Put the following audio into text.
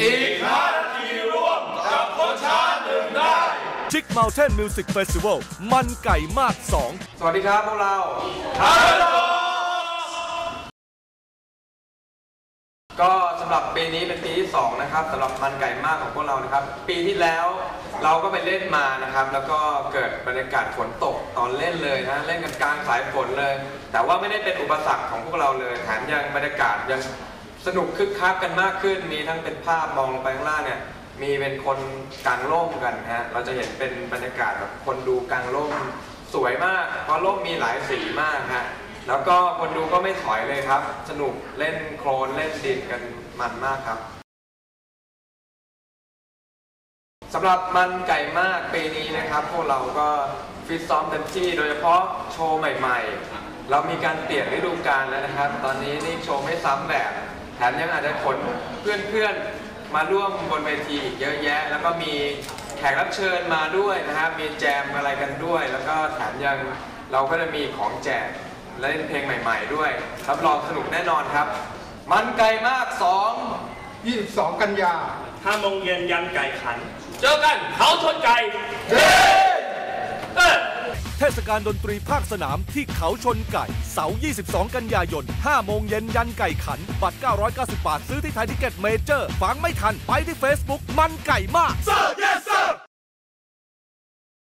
อีกห้านาทีร่วมจับคนช้าหนึ่งได้ชิค Mountain Music Festival มันไก่มาก 2 สวัสดีครับพวกเราก็สำหรับปีนี้เป็นปีที่2นะครับสำหรับมันไก่มากของพวกเรานะครับ ปีที่แล้วเราก็ไปเล่นมานะครับ แล้วก็เกิดบรรยากาศฝนตกตอนเล่นเลยนะเล่นกันกลางสายฝนเลย แต่ว่าไม่ได้เป็นอุปสรรคของพวกเราเลยแถมยังบรรยากาศยัง สนุกคึกคักกันมากขึ้น มีทั้งเป็นภาพมองลงไปข้างล่างเนี่ย มีเป็นคนกางร่มกันฮะ เราจะเห็นเป็นบรรยากาศแบบคนดูกางร่มสวยมาก เพราะร่มมีหลายสีมากฮะ แล้วก็คนดูก็ไม่ถอยเลยครับ สนุกเล่นโคลนเล่นดินกันมันมากครับสำหรับมันไก่มากปีนี้นะครับ พวกเราก็ฟิตซ้อมเต็มที่ โดยเฉพาะโชว์ใหม่ ๆ เรามีการเปลี่ยนฤดูกาลแล้วนะครับ ตอนนี้นี่โชว์ไม่ซ้ำแบบ แถมยังอาจจะขนเพื่อนๆมาร่วมบนเวทีอีกเยอะแยะ แล้วก็มีแขกรับเชิญมาด้วยนะครับ มีแจมอะไรกันด้วย แล้วก็แถมยังเราก็จะมีของแจกและเล่นเพลงใหม่ ๆ ด้วยรับรองสนุกแน่นอนครับ มันไก่มาก2 22 กันยา ห้าโมงเย็นยันไก่ขัน เจอกันเขาชนไก่เออเท ศกาลดนตรีภาคสนามที่เขาชนไก่ เสาร์ 22 กันยายน 5 โมงเย็นยันไก่ขัน บัตร 990 บาท ซื้อที่ไทยทิเก็ตเมเจอร์ ฟังไม่ทัน ไปที่ Facebook มันไก่มาก Sir, yes.